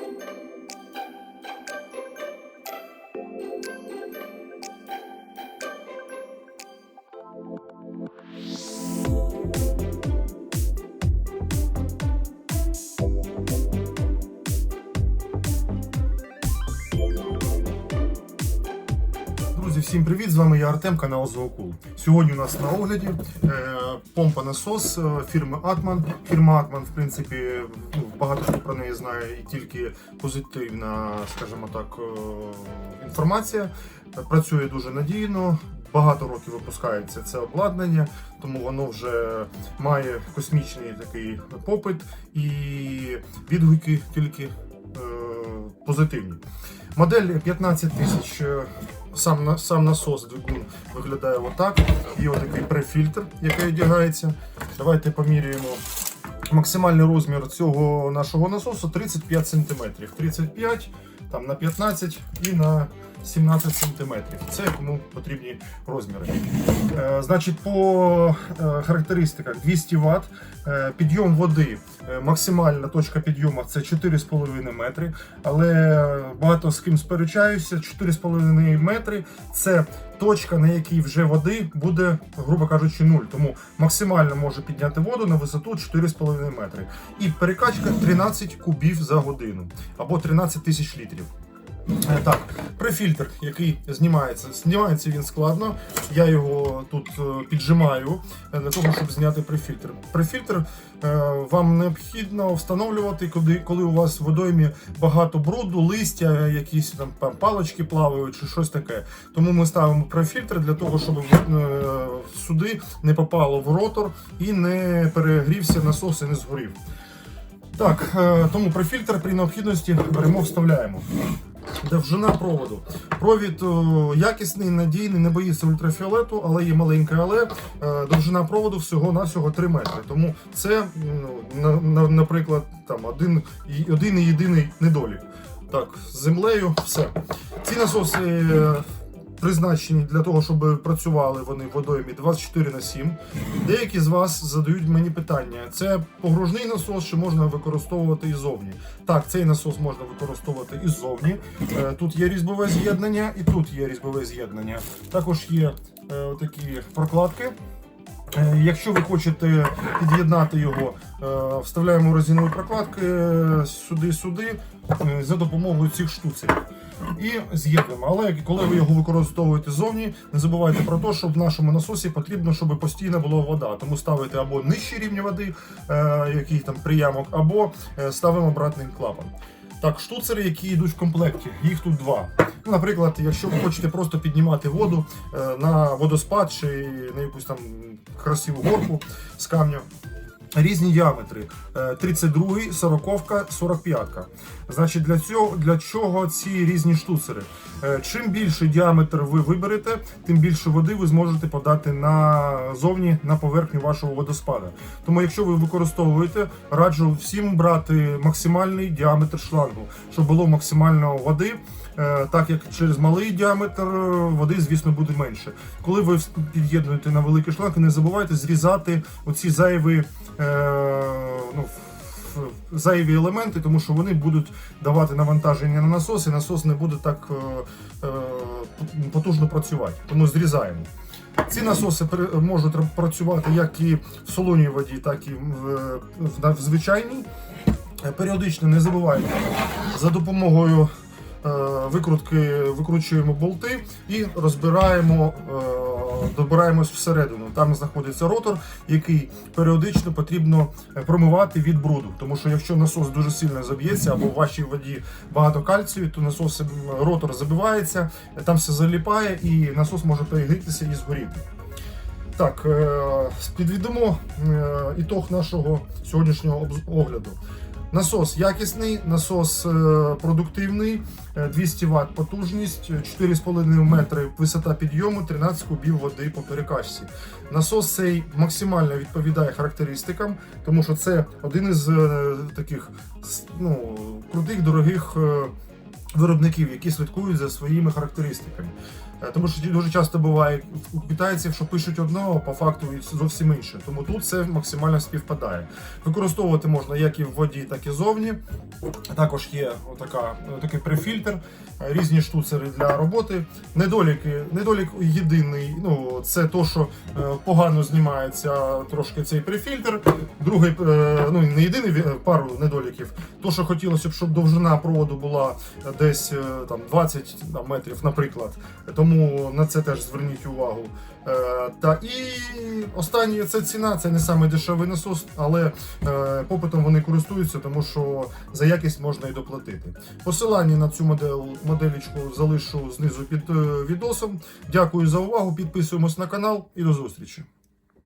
thank you всім привіт! З вами я Артем, канал Зоокул. Сьогодні у нас на огляді е, помпа насос е, фірми Атман. Фірма Атман, в принципі, ну, багато хто про неї знає і тільки позитивна, скажімо так, е, інформація. Працює дуже надійно. Багато років випускається це обладнання, тому воно вже має космічний такий попит і відгуки тільки позитивні. Модель 15 тисяч. е, Сам, сам насос двигун виглядає отак. Є отакий префільтр, який одягається. Давайте поміряємо. Максимальний розмір цього нашого насосу 35 см. 35 там, на 15 і на 17 см. Це кому потрібні розміри. Е, значить, по е, характеристиках 200 Вт, е, підйом води, максимальна точка підйому це 4,5 метри. Але багато з ким сперечаюся, 4,5 метри це точка, на якій вже води буде, грубо кажучи, 0. Тому максимально може підняти воду на висоту 4,5 метри. І перекачка 13 кубів за годину або 13 тисяч літрів. Е, Так, префільтр, який знімається. Знімається він складно. Я його тут е, піджимаю е, для того, щоб зняти префільтр. Префільтр вам необхідно встановлювати, коли, коли у вас в водоймі багато бруду, листя, якісь там палочки плавають чи щось таке. Тому ми ставимо префільтр для того, щоб сюди не попало в ротор і не перегрівся насос і не згорів. Так, тому префільтр при необхідності беремо, вставляємо. Довжина проводу. Провід о, якісний, надійний, не боїться ультрафіолету, але є маленьке але. Е, Довжина проводу всього-навсього 3 метри. Тому це, ну, на, на- наприклад, там один, один і єдиний недолік. Так, з землею все. Ці насоси е, призначені для того, щоб працювали вони в водоймі 24 на 7. Деякі з вас задають мені питання: це погружний насос, чи можна використовувати і зовні? Так, цей насос можна використовувати і ззовні. Е, Тут є різьбове з'єднання, і тут є різьбове з'єднання. Також є е, такі прокладки. Е, Якщо ви хочете під'єднати його, вставляємо резинові прокладки сюди-сюди за допомогою цих штуцерів. І з'єднуємо. Але коли ви його використовуєте зовні, не забувайте про те, що в нашому насосі потрібно, щоб постійно була вода. Тому ставите або нижчий рівень води, е, який там приямок, або е, ставимо обратний клапан. Так, штуцери, які йдуть в комплекті, їх тут два. Ну, наприклад, якщо ви хочете просто піднімати воду е, на водоспад чи на якусь там красиву горку з камня. Різні діаметри: Е, 32, 40, 45. Значить, для цього для чого ці різні штуцери? Е, Чим більший діаметр ви виберете, тим більше води ви зможете подати назовні на поверхню вашого водоспада. Тому, якщо ви використовуєте, раджу всім брати максимальний діаметр шлангу, щоб було максимально води. Е, Так як через малий діаметр е, води, звісно, буде менше. Коли ви під'єднуєте на великий шланг, не забувайте зрізати оці зайві, ну, зайві елементи, тому що вони будуть давати навантаження на насос, і насос не буде так е, е, потужно працювати. Тому зрізаємо. Ці насоси можуть працювати як і в солоній воді, так і в, звичайній. Е, Періодично не забувайте за допомогою е, викрутки викручуємо болти і розбираємо, е, добираємось всередину. Там знаходиться ротор, який періодично потрібно е, промивати від бруду. Тому що якщо насос дуже сильно заб'ється або в вашій воді багато кальцію, то насос ротор забивається, е, там все заліпає і насос може перегрітися і згоріти. Так, е, підведемо ітог нашого сьогоднішнього огляду. Насос якісний, насос е, продуктивний, е, 200 Вт потужність, 4,5 метри висота підйому, 13 кубів води по перекачці. Насос цей максимально відповідає характеристикам, тому що це один із е, таких ну, крутих, дорогих е, виробників, які слідкують за своїми характеристиками. Е, Тому що дуже часто буває у китайців, що пишуть одного, по факту зовсім інше. Тому тут це максимально співпадає. Використовувати можна як і в воді, так і зовні. Також є отака, такий префільтр, різні штуцери для роботи. Недоліки, недолік єдиний, ну це то, що е, погано знімається трошки цей префільтр. Другий, е, ну не єдиний пару недоліків. То, що хотілося б, щоб довжина проводу була десь там 20 там, метрів, наприклад. Тому на це теж зверніть увагу. Е, Та і останнє це ціна, це не саме дешевий насос, але е, попитом вони користуються, тому що за якість можна і доплатити. Посилання на цю модель, моделічку залишу знизу під е, відосом. Дякую за увагу. Підписуємось на канал і до зустрічі.